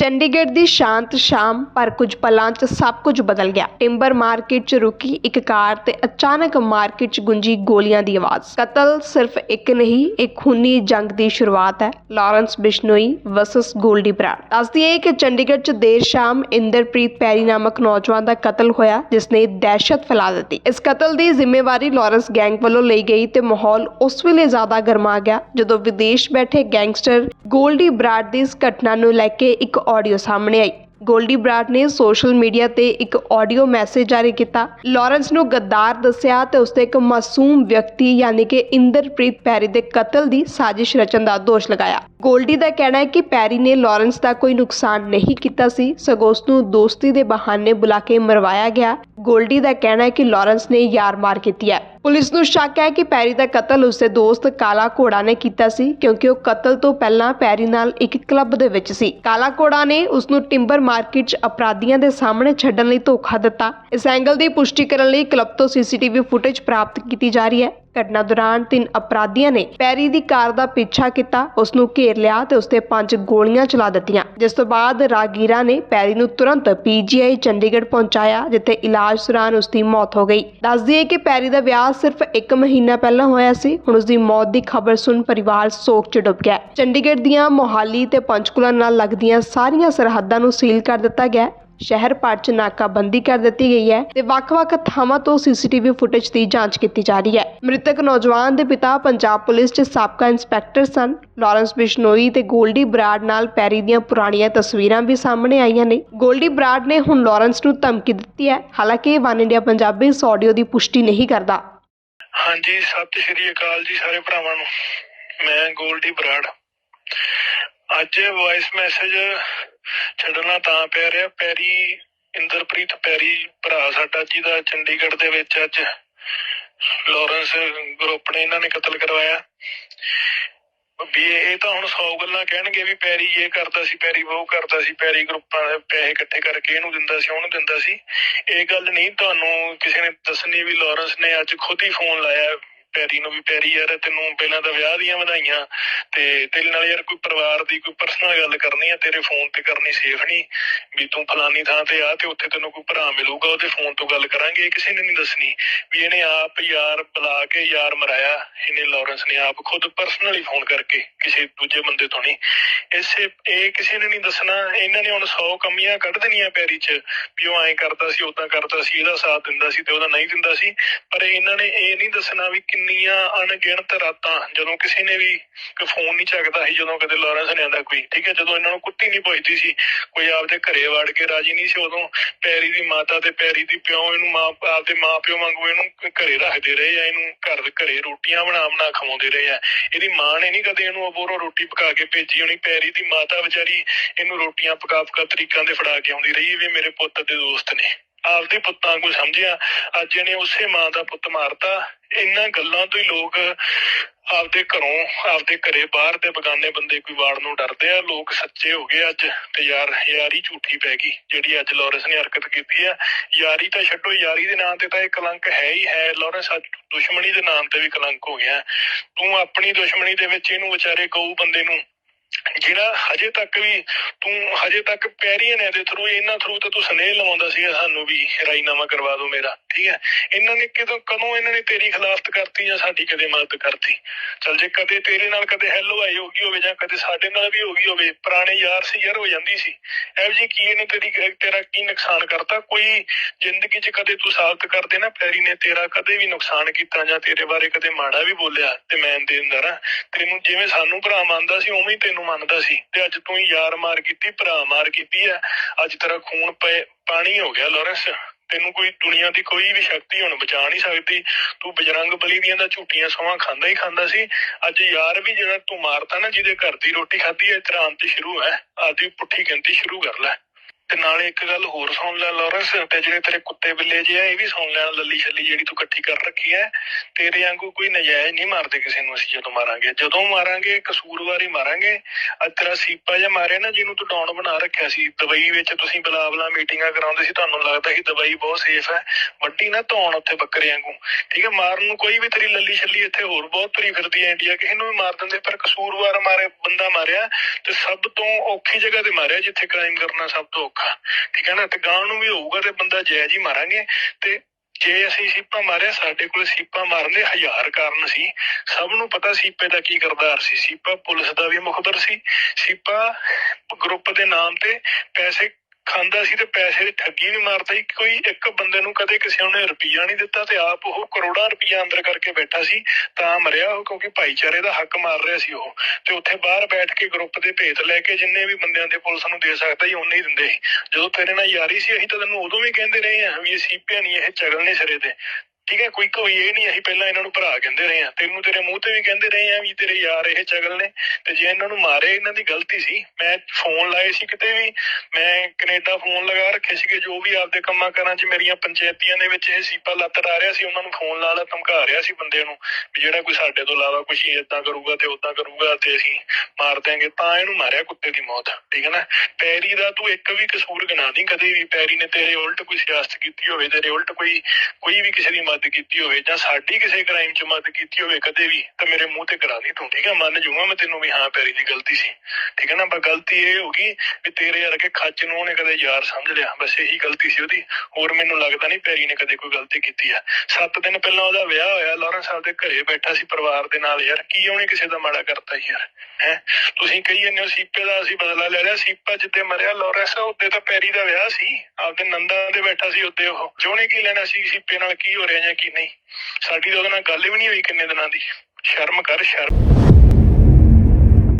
ਚੰਡੀਗੜ੍ਹ ਦੀ ਸ਼ਾਂਤ ਸ਼ਾਮ ਪਰ ਕੁਝ ਪਲਾਂ 'ਚ ਸਭ ਕੁਝ ਬਦਲ ਗਿਆ। ਟਿੰਬਰ ਮਾਰਕੀਟ 'ਚ ਰੁਕੀ ਇੱਕ ਕਾਰ ਤੇ ਅਚਾਨਕ ਮਾਰਕੀਟ 'ਚ ਗੁੰਜੀ ਗੋਲੀਆਂ ਦੀ ਆਵਾਜ਼। ਕਤਲ ਸਿਰਫ ਇੱਕ ਨਹੀਂ, ਇੱਕ ਖੂਨੀ ਜੰਗ ਦੀ ਸ਼ੁਰੂਆਤ ਹੈ। ਲਾਰੈਂਸ ਬਿਸ਼ਨੋਈ ਵਰਸਸ ਗੋਲਡੀ ਬਰਾੜ। ਦੱਸਦੀ ਹੈ ਕਿ ਚੰਡੀਗੜ੍ਹ 'ਚ ਦੇਰ ਸ਼ਾਮ ਇੰਦਰਪ੍ਰੀਤ ਪੈਰੀ ਨਾਮਕ ਨੌਜਵਾਨ ਦਾ ਕਤਲ ਹੋਇਆ ਜਿਸ ਨੇ ਦਹਿਸ਼ਤ ਫੈਲਾ ਦਿੱਤੀ। ਇਸ ਕਤਲ ਦੀ ਜ਼ਿੰਮੇਵਾਰੀ ਲਾਰੈਂਸ ਗੈਂਗ ਵੱਲੋਂ ਲਈ ਗਈ ਤੇ ਮਾਹੌਲ ਉਸ ਵੇਲੇ ਜ਼ਿਆਦਾ ਗਰਮਾ ਗਿਆ, ਜਦੋਂ ਵਿਦੇਸ਼ ਬੈਠੇ ਗੈਂਗਸਟਰ ਗੋਲਡੀ ਬਰਾੜ ਦੀ ਇਸ ਘਟਨਾ ਨੂੰ ਲੈ ਕੇ ਇੱਕ ਆਡੀਓ ਸਾਹਮਣੇ ਆਈ। ਗੋਲਡੀ ਬਰਾੜ ਨੇ ਸੋਸ਼ਲ ਮੀਡੀਆ ਤੇ ਇੱਕ ਆਡੀਓ ਮੈਸੇਜ ਜਾਰੀ ਕੀਤਾ। ਲਾਰੈਂਸ ਨੂੰ ਗੱਦਾਰ ਦੱਸਿਆ ਤੇ ਉਸਤੇ ਇੱਕ ਮਾਸੂਮ ਵਿਅਕਤੀ ਯਾਨੀ ਕਿ ਇੰਦਰਪ੍ਰੀਤ ਪੈਰੀ ਦੇ ਕਤਲ ਦੀ ਸਾਜ਼ਿਸ਼ ਰਚਣ ਦਾ ਦੋਸ਼ ਲਗਾਇਆ। ਗੋਲਡੀ ਦਾ ਕਹਿਣਾ ਹੈ ਕਿ ਪੈਰੀ ਨੇ ਲਾਰੈਂਸ ਦਾ ਕੋਈ ਨੁਕਸਾਨ ਨਹੀਂ ਕੀਤਾ ਸੀ, ਸਗੋਂ ਉਸ ਨੂੰ ਦੋਸਤੀ ਦੇ ਬਹਾਨੇ ਬੁਲਾ ਕੇ ਮਰਵਾਇਆ ਗਿਆ। ਗੋਲਡੀ ਦਾ ਕਹਿਣਾ ਹੈ ਕਿ ਲਾਰੈਂਸ ਨੇ ਯਾਰ ਮਾਰ ਕੀਤੀ ਹੈ। ਪੁਲਿਸ ਨੂੰ ਸ਼ੱਕ ਹੈ ਕਿ ਪੈਰੀ ਦਾ ਕਤਲ ਉਸਦੇ ਦੋਸਤ ਕਾਲਾ ਘੋੜਾ ਨੇ ਕੀਤਾ ਸੀ, ਕਿਉਂਕਿ ਉਹ ਕਤਲ ਤੋਂ ਪਹਿਲਾਂ ਪੈਰੀ ਨਾਲ ਇੱਕ ਕਲੱਬ ਦੇ ਵਿੱਚ ਸੀ। ਕਾਲਾ ਘੋੜਾ ਨੇ ਉਸ ਨੂੰ ਟਿੰਬਰ ਮਾਰਕੀਟ 'ਚ ਅਪਰਾਧੀਆਂ ਦੇ ਸਾਹਮਣੇ ਛੱਡਣ ਲਈ ਧੋਖਾ ਦਿੱਤਾ। ਇਸ ਐਂਗਲ ਦੀ ਪੁਸ਼ਟੀ ਕਰਨ ਲਈ ਕਲੱਬ ਤੋਂ ਸੀਸੀਟੀਵੀ ਫੁਟੇਜ ਪ੍ਰਾਪਤ ਕੀਤੀ ਜਾ ਰਹੀ ਹੈ। ਘਟਨਾ ਦੌਰਾਨ ਤਿੰਨ ਅਪਰਾਧੀਆਂ ਨੇ ਪੈਰੀ ਦੀ ਕਾਰ ਦਾ ਪਿੱਛਾ ਕੀਤਾ ਉਸ ਨੂੰ ਘੇਰ ਲਿਆ ਤੇ ਉਸ ਤੇ ਪੰਜ ਗੋਲੀਆਂ ਚਲਾ ਦਿੱਤੀਆਂ। ਜਿਸ ਤੋਂ ਬਾਅਦ ਰਾਗੀਰਾ ਨੇ ਪੈਰੀ ਨੂੰ ਤੁਰੰਤ ਪੀਜੀਆਈ ਚੰਡੀਗੜ੍ਹ ਪਹੁੰਚਾਇਆ, ਜਿੱਥੇ ਇਲਾਜ ਦੌਰਾਨ ਉਸ ਦੀ ਮੌਤ ਹੋ ਗਈ। ਦੱਸ ਦਈਏ ਕਿ ਪੈਰੀ ਦਾ ਵਿਆਹ ਸਿਰਫ 1 ਮਹੀਨਾ ਪਹਿਲਾਂ ਹੋਇਆ ਸੀ, ਹੁਣ ਉਸ ਦੀ ਮੌਤ ਦੀ ਖਬਰ ਸੁਣ ਪਰਿਵਾਰ ਸੋਗ 'ਚ ਡੁੱਬ ਗਿਆ ਚੰਡੀਗੜ੍ਹ ਦੀਆਂ ਮੋਹਾਲੀ ਤੇ ਪੰਚਕੂਲਾ ਨਾਲ ਲੱਗਦੀਆਂ ਸਾਰੀਆਂ ਸਰਹੱਦਾਂ ਨੂੰ ਸੀਲ ਕਰ ਦਿੱਤਾ ਗਿਆ ਸ਼ਹਿਰ ਭਰ 'ਚ ਨਾਕਾਬੰਦੀ ਕਰ ਦਿੱਤੀ ਗਈ ਹੈ ਤੇ ਵੱਖ-ਵੱਖ ਥਾਵਾਂ ਤੋਂ ਸੀਸੀਟੀਵੀ ਫੁਟੇਜ ਦੀ ਜਾਂਚ ਕੀਤੀ ਜਾ ਰਹੀ ਹੈ। ਮ੍ਰਿਤਕ ਨੌਜਵਾਨ ਦੇ ਪਿਤਾ ਪੰਜਾਬ ਪੁਲਿਸ 'ਚ ਸਾਬਕਾ ਇੰਸਪੈਕਟਰ ਸਨ। ਲਾਰੈਂਸ ਬਿਸ਼ਨੋਈ ਤੇ ਗੋਲਡੀ ਬਰਾਡ ਨਾਲ ਪੈਰੀ ਦੀਆਂ ਪੁਰਾਣੀਆਂ ਤਸਵੀਰਾਂ ਵੀ ਸਾਹਮਣੇ ਆਈਆਂ ਨੇ। ਗੋਲਡੀ ਬਰਾਡ ਨੇ ਹੁਣ ਲਾਰੈਂਸ ਨੂੰ ਧਮਕੀ ਦਿੱਤੀ ਹੈ। ਹਾਲਾਂਕਿ ਵਨ ਇੰਡੀਆ ਪੰਜਾਬੀ ਇਸ ਆਡੀਓ ਦੀ ਪੁਸ਼ਟੀ ਨਹੀਂ ਕਰਦਾ। ਹਾਂਜੀ, ਸਤਿ ਸ਼੍ਰੀ ਅਕਾਲ ਜੀ ਸਾਰੇ ਭਰਾਵਾਂ ਨੂੰ। ਮੈਂ ਗੋਲਡੀ ਬਰਾੜ। ਅੱਜ ਵੌਇਸ ਮੈਸੇਜ ਛੱਡਣਾ ਤਾਂ ਪੈ ਰਿਹਾ। ਪੈਰੀ, ਇੰਦਰਪ੍ਰੀਤ ਪੈਰੀ ਭਰਾ ਸਾਡਾ ਜੀ ਦਾ ਚੰਡੀਗੜ੍ਹ ਦੇ ਵਿੱਚ ਅੱਜ ਲਾਰੈਂਸ ਗਰੁੱਪ ਨੇ ਇਹਨਾਂ ਨੇ ਕਤਲ ਕਰਵਾਇਆ। ਵੀ ਇਹ ਤਾਂ ਹੁਣ 100 ਗੱਲਾਂ ਕਹਿਣਗੇ ਵੀ ਪੈਰੀ ਇਹ ਕਰਦਾ ਸੀ, ਪੈਰੀ ਉਹ ਕਰਦਾ ਸੀ, ਪੈਰੀ ਗਰੁੱਪਾਂ ਦੇ ਪੈਸੇ ਇਕੱਠੇ ਕਰਕੇ ਇਹਨੂੰ ਦਿੰਦਾ ਸੀ, ਉਹਨੂੰ ਦਿੰਦਾ ਸੀ। ਇਹ ਗੱਲ ਨਹੀਂ ਤੁਹਾਨੂੰ ਕਿਸੇ ਨੇ ਦੱਸਣੀ ਵੀ ਲਾਰੈਂਸ ਨੇ ਅੱਜ ਖੁਦ ਹੀ ਫੋਨ ਲਾਇਆ ਪੈਰੀ ਨੂੰ ਵੀ ਪੈਰੀ ਯਾਰ, ਤੈਨੂੰ ਪਹਿਲਾਂ ਤਾਂ ਵਿਆਹ ਦੀਆਂ ਵਧਾਈਆਂ ਤੇ ਤੇਰੇ ਨਾਲ ਯਾਰ ਕੋਈ ਪਰਿਵਾਰ ਦੀ ਕੋਈ ਪਰਸਨਲ ਗੱਲ ਕਰਨੀ ਆ, ਤੇਰੇ ਫੋਨ ਤੇ ਕਰਨੀ ਸੇਫ ਨਹੀਂ ਵੀ ਤੂੰ ਫਲਾਨੀ ਥਾਂ ਤੇ ਆ ਤੇ ਉੱਥੇ ਤੈਨੂੰ ਕੋਈ ਭਰਾ ਮਿਲੂਗਾ, ਉਹਦੇ ਫੋਨ ਤੋਂ ਗੱਲ ਕਰਾਂਗੇ ਕਿਸੇ ਨੇ ਨਹੀਂ ਦੱਸਣੀ ਵੀ ਇਹਨੇ ਆਪ ਯਾਰ ਬੁਲਾ ਕੇ ਯਾਰ ਮਰਾਇਆ, ਇਹਨੇ ਲਾਰੈਂਸ ਨੇ ਆਪ ਖੁਦ ਪਰਸਨਲੀ ਫੋਨ ਕਰਕੇ ਕਿਸੇ ਦੂਜੇ ਬੰਦੇ ਤੋਂ ਨਹੀਂ ਇਸੇ, ਇਹ ਕਿਸੇ ਨੇ ਨਹੀਂ ਦੱਸਣਾ, ਇਹਨਾਂ ਨੇ ਹੁਣ 100 ਕਮੀਆਂ ਕੱਢ ਦੇਣੀਆਂ ਪੈਰੀ 'ਚ ਵੀ ਉਹ ਐਂ ਕਰਦਾ ਸੀ ਉਦਾਂ ਕਰਦਾ ਸੀ, ਇਹਦਾ ਸਾਥ ਦਿੰਦਾ ਸੀ ਤੇ ਉਹਦਾ ਨਹੀਂ ਦਿੰਦਾ ਸੀ, ਪਰ ਇਹਨਾਂ ਨੇ ਇਹ ਨਹੀਂ ਦੱਸਣਾ ਵੀ ਕਿੰਨੀਆਂ ਅਣਗਿਣਤ ਰਾਤਾਂ ਜਦੋਂ ਕਿਸੇ ਨੇ ਵੀ ਕੋਈ ਫੋਨ ਨਹੀਂ ਚੱਕਦਾ ਸੀ, ਜਦੋਂ ਕਦੇ ਲਾਰੈਂਸ ਨੇ ਆਂਦਾ ਕੋਈ, ਠੀਕ ਹੈ? ਜਦੋਂ ਇਹਨਾਂ ਨੂੰ ਕੁੱਤੀ ਨਹੀਂ ਪੁੱਛਦੀ ਸੀ, ਕੋਈ ਆਪਦੇ ਘਰੇ ਵੜ ਕੇ ਰਾਜੀ ਨਹੀਂ ਸੀ, ਉਦੋਂ ਪੈਰੀ ਦੀ ਮਾਤਾ ਤੇ ਪੈਰੀ ਦੀ ਪਿਓ ਇਹਨੂੰ ਮਾਂ, ਆਪਦੇ ਮਾਂ ਪਿਓ ਵਾਂਗੂ ਇਹਨੂੰ ਘਰੇ ਰੱਖਦੇ ਰਹੇ ਆ, ਇਹਨੂੰ ਘਰ ਦੇ ਘਰੇ ਰੋਟੀਆਂ ਬਣਾ ਬਣਾ ਖਵਾਉਂਦੇ ਰਹੇ ਆ। ਇਹਦੀ ਮਾਂ ਨੇ ਨਹੀਂ ਕਦੇ ਇਹਨੂੰ ਅਬੋਰੋ ਰੋਟੀ ਪਕਾ ਕੇ ਭੇਜੀ ਹੋਣੀ, ਪੈਰੀ ਦੀ ਮਾਤਾ ਵਿਚਾਰੀ ਇਹਨੂੰ ਰੋਟੀਆਂ ਪਕਾ ਪਕਾ ਤਰੀਕਾਂ ਦੇ ਫੜਾ ਕੇ ਆਉਂਦੀ ਰਹੀ, ਵੀ ਮੇਰੇ ਪੁੱਤ ਦੇ ਦੋਸਤ ਨੇ। ਆਪਦੇ ਪੁੱਤਾਂ ਨੂੰ ਸਮਝਿਆ। ਅੱਜ ਇਹਨੇ ਉਸੇ ਮਾਂ ਦਾ ਪੁੱਤ ਮਾਰਤਾ। ਇਹਨਾਂ ਗੱਲਾਂ ਤੋਂ ਹੀ ਲੋਕ ਆਪਦੇ ਘਰੋਂ, ਆਪਦੇ ਘਰੇ ਬਾਹਰ ਦੇ ਬਗਾਨੇ ਬੰਦੇ ਕੋਈ ਵਾੜ ਨੂੰ ਡਰਦੇ ਆ। ਲੋਕ ਸੱਚੇ ਹੋ ਗਏ ਅੱਜ ਤੇ ਯਾਰ, ਯਾਰੀ ਝੂਠੀ ਪੈ ਗਈ, ਜਿਹੜੀ ਅੱਜ ਲਾਰੈਂਸ ਨੇ ਹਰਕਤ ਕੀਤੀ ਆ। ਯਾਰੀ ਤਾਂ ਛੱਡੋ, ਯਾਰੀ ਦੇ ਨਾਂ ਤੇ ਤਾਂ ਇਹ ਕਲੰਕ ਹੈ ਹੀ ਹੈ। ਲਾਰੈਂਸ ਅੱਜ ਦੁਸ਼ਮਣੀ ਦੇ ਨਾਮ ਤੇ ਵੀ ਕਲੰਕ ਹੋ ਗਿਆ। ਤੂੰ ਆਪਣੀ ਦੁਸ਼ਮਣੀ ਦੇ ਵਿੱਚ ਇਹਨੂੰ ਵਿਚਾਰੇ ਗਊ ਬੰਦੇ ਨੂੰ ਜਿਹੜਾ ਹਜੇ ਤੱਕ ਵੀ ਤੂੰ ਹਜੇ ਤੱਕ ਪੈਰੀਆਂ ਨੇ ਦੇ ਥਰੂ ਇਹਨਾਂ ਥਰੂ ਤੇ ਤੂੰ ਸਨੇਹ ਲਵਾਉਂਦਾ ਸੀਗਾ ਸਾਨੂੰ ਵੀ ਰਾਜੀਨਾਮਾ ਕਰਵਾ ਦਿਓ ਮੇਰਾ। ਠੀਕ ਹੈ। ਇਹਨਾਂ ਨੇ ਕਿਦੋਂ, ਕਦੋਂ ਇਹਨਾਂ ਨੇ ਤੇਰੀ ਖਿਲਾਫਤ ਕਰਤੀ ਜਾਂ ਸਾਡੀ ਕਦੇ ਮਦਦ ਕਰਤੀ? ਚਲ ਜੇ ਕਦੇ ਤੇਰੇ ਨਾਲ ਕਦੇ ਹੈਲੋ ਆਈ ਹੋਗੀ ਹੋਵੇ ਜਾਂ ਕਦੇ ਸਾਡੇ ਨਾਲ ਵੀ ਹੋਗੀ ਹੋਵੇ, ਪੁਰਾਣੇ ਯਾਰ ਸੀ ਯਾਰ, ਹੋ ਜਾਂਦੀ ਸੀ। ਐਵ ਜੀ ਕੀ ਇਹਨੇ ਤੇਰੀ, ਤੇਰਾ ਕੀ ਨੁਕਸਾਨ ਕਰਤਾ? ਕੋਈ ਜ਼ਿੰਦਗੀ 'ਚ ਕਦੇ ਤੂੰ ਸਾਬਤ ਕਰ ਨਾ, ਪੈਰੀ ਨੇ ਤੇਰਾ ਕਦੇ ਵੀ ਨੁਕਸਾਨ ਕੀਤਾ ਜਾਂ ਤੇਰੇ ਬਾਰੇ ਕਦੇ ਮਾੜਾ ਵੀ ਬੋਲਿਆ ਤੇ ਮੈਂ ਦੇਂਦਾ ਰਾਂ ਤੈਨੂੰ ਜਿਵੇਂ ਸਾਨੂੰ ਭਰਾ ਮੰਨਦਾ ਸੀ, ਉਵੇਂ ਹੀ ਤੈਨੂੰ ਮੰਨਦਾ ਸੀ ਤੇ ਅੱਜ ਤੂੰ ਯਾਰ ਮਾਰ ਕੀਤੀ, ਭਰਾ ਮਾਰ ਕੀਤੀ ਆ ਅੱਜ ਤੇਰਾ ਖੂਨ ਪਏ, ਪਾਣੀ ਹੋ ਗਿਆ, ਲਾਰੈਂਸ। ਤੈਨੂੰ ਕੋਈ ਦੁਨੀਆ ਦੀ ਕੋਈ ਵੀ ਸ਼ਕਤੀ ਹੁਣ ਬਚਾ ਨਹੀਂ ਸਕਦੀ। ਤੂੰ ਬਜਰੰਗ ਬਲੀ ਦੀਆਂ ਦਾ ਝੂਠੀਆਂ ਸਵਾਂ ਖਾਂਦਾ ਹੀ ਖਾਂਦਾ ਸੀ। ਅੱਜ ਯਾਰ ਵੀ ਜਿਹੜਾ ਤੂੰ ਮਾਰਤਾ ਨਾ, ਜਿਹਦੇ ਘਰ ਦੀ ਰੋਟੀ ਖਾਧੀ ਹੈ ਤੇਰਾ ਤੇ ਸ਼ੁਰੂ ਹੈ। ਆਦੀ ਪੁੱਠੀ ਗਿਣਤੀ ਸ਼ੁਰੂ ਕਰ ਲੈ। ਤੇ ਨਾਲੇ ਇੱਕ ਗੱਲ ਹੋਰ ਸੁਣ ਲੈ ਲਾਰੈਂਸ ਤੇ ਜਿਹੜੇ ਤੇਰੇ ਕੁੱਤੇ ਬਿੱਲੇ ਜਿਹੇ ਆ, ਇਹ ਵੀ ਸੁਣ ਲੈਣ ਲੱਲੀ ਛੱਲੀ ਜਿਹੜੀ ਤੂੰ ਇਕੱਠੀ ਕਰ ਰੱਖੀ ਐ ਤੇਰੇ ਵਾਂਗੂ ਕੋਈ ਨਜਾਇਜ਼ ਨਹੀਂ ਮਾਰਦੇ ਕਿਸੇ ਨੂੰ ਅਸੀਂ ਜਦੋਂ ਮਾਰਾਂਗੇ। ਜਦੋਂ ਮਾਰਾਂਗੇ, ਕਸੂਰਵਾਰ ਹੀ ਮਾਰਾਂਗੇ। ਅੱਜ ਤੇਰਾ ਸੀਪਾ ਜਿਹਾ ਮਾਰਿਆ ਨਾ, ਜਿਹਨੂੰ ਤੂੰ ਡਾਉਨ ਬਣਾ ਰੱਖਿਆ ਸੀ। ਦੁਬਈ ਵਿੱਚ ਤੁਸੀਂ ਬਲਾ ਮੀਟਿੰਗਾਂ ਕਰਾਉਂਦੇ ਸੀ, ਤੁਹਾਨੂੰ ਲੱਗਦਾ ਸੀ ਦੁਬਈ ਬਹੁਤ ਸੇਫ ਹੈ। ਵੱਡੀ ਨਾ ਧੌਣ ਉੱਥੇ ਬੱਕਰੇ ਵਾਂਗੂ। ਠੀਕ ਹੈ, ਮਾਰਨ ਨੂੰ ਕੋਈ ਵੀ ਤੇਰੀ ਲੱਲੀ ਛੱਲੀ ਇੱਥੇ ਹੋਰ ਬਹੁਤ ਤੁਰੀ ਫਿਰਦੀ ਹੈ ਇੰਡੀਆ ਕਿਸੇ ਨੂੰ ਵੀ ਮਾਰ ਦਿੰਦੇ, ਪਰ ਕਸੂਰਵਾਰ ਮਾਰੇ, ਬੰਦਾ ਮਾਰਿਆ ਤੇ ਸਭ ਤੋਂ ਔਖੀ ਜਗ੍ਹਾ ਤੇ ਮਾਰਿਆ, ਜਿੱਥੇ ਕ੍ਰਾਈਮ ਕਰਨਾ ਸਭ ਤੋਂ ਔਖਾ ਠੀਕ ਹੈ ਨਾ? ਤੇ ਗਾਂ ਨੂੰ ਵੀ ਹੋਊਗਾ ਤੇ ਬੰਦਾ ਜਾਇਜ਼ ਹੀ ਮਾਰਾਂਗੇ। ਤੇ ਜੇ ਅਸੀਂ ਸੀਪਾ ਮਾਰਿਆ, ਸਾਡੇ ਕੋਲ ਸੀਪਾ ਮਾਰਨ ਦੇ ਹਜ਼ਾਰ ਕਾਰਨ ਸੀ। ਸਭ ਨੂੰ ਪਤਾ ਸੀਪੇ ਦਾ ਕੀ ਕਰਦਾਰ ਸੀ। ਸੀਪਾ ਪੁਲਿਸ ਦਾ ਵੀ ਮੁਖਬਰ ਸੀ। ਸੀਪਾ ਗਰੁੱਪ ਦੇ ਨਾਮ ਤੇ ਪੈਸੇ ਖਾਂਦਾ ਸੀ ਤੇ ਪੈਸੇ ਦੀ ਠੱਗੀ ਨਹੀਂ ਮਾਰਦਾ ਸੀ। ਕੋਈ ਇੱਕ ਬੰਦੇ ਨੂੰ ਕਦੇ ਕਿਸੇ ਨੇ ਰੁਪਈਆ ਨਹੀਂ ਦਿੱਤਾ ਤੇ ਆਪ ਉਹ ਕਰੋੜਾਂ ਰੁਪਈਆ ਅੰਦਰ ਕਰਕੇ ਬੈਠਾ ਸੀ, ਤਾਂ ਮਰਿਆ ਉਹ ਕਿਉਂਕਿ ਭਾਈਚਾਰੇ ਦਾ ਹੱਕ ਮਾਰ ਰਿਹਾ ਸੀ ਉਹ। ਤੇ ਉੱਥੇ ਬਾਹਰ ਬੈਠ ਕੇ ਗਰੁੱਪ ਦੇ ਭੇਤ ਲੈ ਕੇ ਜਿੰਨੇ ਵੀ ਬੰਦਿਆਂ ਦੇ ਪੁਲਿਸ ਨੂੰ ਦੇ ਸਕਦਾ ਸੀ ਉਹਨੇ ਹੀ ਦਿੰਦੇ ਸੀ। ਜਦੋਂ ਤੇਰੇ ਨਾਲ ਯਾਰੀ ਸੀ, ਅਸੀਂ ਤਾਂ ਤੈਨੂੰ ਉਦੋਂ ਵੀ ਕਹਿੰਦੇ ਰਹੇ ਹਾਂ ਵੀ ਇਹ ਸੀਪੀਆ ਨਹੀਂ, ਇਹ ਚਗਲ ਨਹੀਂ ਸਿਰੇ ਤੇ। ਠੀਕ ਹੈ, ਕੋਈ ਕੋਈ ਇਹ ਨਹੀਂ, ਅਸੀਂ ਪਹਿਲਾਂ ਇਹਨਾਂ ਨੂੰ ਭਰਾ ਕਹਿੰਦੇ ਰਹੇ ਹਾਂ। ਤੈਨੂੰ ਤੇਰੇ ਮੂੰਹ ਤੇ ਵੀ ਕਹਿੰਦੇ ਰਹੇ ਹਾਂ ਵੀ ਤੇਰੇ ਯਾਰ ਇਹ ਚਗਲ ਨੇ। ਤੇ ਜੇ ਇਹਨਾਂ ਨੂੰ ਮਾਰੇ, ਇਹਨਾਂ ਦੀ ਗਲਤੀ ਸੀ। ਮੈਂ ਫੋਨ ਲਾਏ ਸੀ ਕਿਤੇ ਵੀ। ਮੈਂ ਕੈਨੇਡਾ ਫੋਨ ਲਗਾ ਰੱਖੇ ਸੀਗੇ, ਜੋ ਵੀ ਆਪਦੇ ਕੰਮਾਂ ਕਾਰਾਂ 'ਚ ਮੇਰੀਆਂ ਪੰਚਾਇਤੀਆਂ ਦੇ ਵਿੱਚ ਇਹ ਸੀਪਾ ਲੱਤ ਡਾ ਰਿਹਾ ਸੀ, ਉਹਨਾਂ ਨੂੰ ਫੋਨ ਲਾ ਲਾ, ਧਮਕਾ ਰਿਹਾ ਸੀ ਬੰਦੇ ਨੂੰ ਵੀ ਜਿਹੜਾ ਕੋਈ ਸਾਡੇ ਤੋਂ ਇਲਾਵਾ ਕੁਛ ਇਦਾਂ ਕਰੂਗਾ ਤੇ ਉਦਾਂ ਕਰੂਗਾ ਤੇ ਅਸੀਂ ਮਾਰ ਦਿਆਂਗੇ। ਤਾਂ ਇਹਨੂੰ ਮਾਰਿਆ ਕੁੱਤੇ ਦੀ ਮੌਤ, ਠੀਕ ਹੈ ਨਾ? ਪੈਰੀ ਦਾ ਤੂੰ ਇੱਕ ਵੀ ਕਸੂਰ ਗਿਣਾ ਨਹੀਂ ਕਦੇ ਵੀ। ਪੈਰੀ ਨੇ ਤੇਰੇ ਉਲਟ ਕੋਈ ਸਿਆਸਤ ਕੀਤੀ ਹੋਵੇ, ਤੇਰੇ ਉਲਟ ਕੋਈ ਕੋਈ ਵੀ ਕਿਸੇ ਦੀ ਮਦਦ ਕੀਤੀ ਹੋਵੇ ਜਾਂ ਸਾਡੀ ਕਿਸੇ ਕ੍ਰਾਈਮ 'ਚ ਮਦਦ ਕੀਤੀ ਹੋਵੇ ਕਦੇ ਵੀ, ਤਾਂ ਮੇਰੇ ਮੂੰਹ ਤੇ ਕਰਾ ਦੇ ਤੂੰ, ਠੀਕ ਹੈ ਮੰਨ ਜੂਗਾ ਮੈਂ ਤੈਨੂੰ ਵੀ ਹਾਂ ਪੈਰੀ ਦੀ ਗਲਤੀ ਸੀ। ਠੀਕ ਹੈ ਨਾ? ਪਰ ਗਲਤੀ ਇਹ ਹੋ ਗਈ ਵੀ ਤੇਰੇ ਵਰਗੇ ਖੱਚ ਨੂੰ ਉਹਨੇ ਕਦੇ ਯਾਰ ਸਮਝ ਲਿਆ। ਬਸ ਇਹੀ ਗਲਤੀ ਸੀ ਉਹਦੀ। ਹੋਰ ਮੈਨੂੰ ਲੱਗਦਾ ਨਹੀਂ ਪੈਰੀ ਨੇ ਕਦੇ ਕੋਈ ਗਲਤੀ ਕੀਤੀ ਆ। ਸੱਤ ਦਿਨ ਪਹਿਲਾਂ ਉਹਦਾ ਵਿਆਹ ਹੋਇਆ, ਲਾਰੈਂਸ ਸਾਹਿਬ ਦੇ ਘਰੇ ਬੈਠਾ ਸੀ ਪਰਿਵਾਰ ਦੇ ਨਾਲ ਯਾਰ। ਕੀ ਉਹਨੇ ਕਿਸੇ ਦਾ ਮਾੜਾ ਕਰਤਾ ਯਾਰ? ਹੈ? ਤੁਸੀਂ ਕਹੀ ਜਾਂਦੇ ਹੋ ਸੀਪੇ ਦਾ ਅਸੀਂ ਬਦਲਾ ਲੈ ਲਿਆ, ਸੀਪਾ ਜਿੱਤੇ ਮਰਿਆ, ਲਾਰੈਂਸ ਉੱਤੇ ਤਾਂ ਪੈਰੀ ਦਾ ਵਿਆਹ ਸੀ। ਆਪਦੇ ਨੰਦਾ ਦੇ ਬੈਠਾ ਸੀ ਉੱਤੇ ਉਹ। ਜੋਨੇ ਕੀ ਲੈਣਾ ਸੀ ਸੀਪੇ ਨਾਲ, ਕੀ ਹੋ ਰਿਹਾ ਕੀ ਨਹੀਂ? ਸਾਡੀ ਤਾਂ ਉਹਦੇ ਨਾਲ ਗੱਲ ਵੀ ਨਹੀਂ ਹੋਈ ਕਿੰਨੇ ਦਿਨਾਂ ਦੀ। ਸ਼ਰਮ ਕਰ, ਸ਼ਰਮ।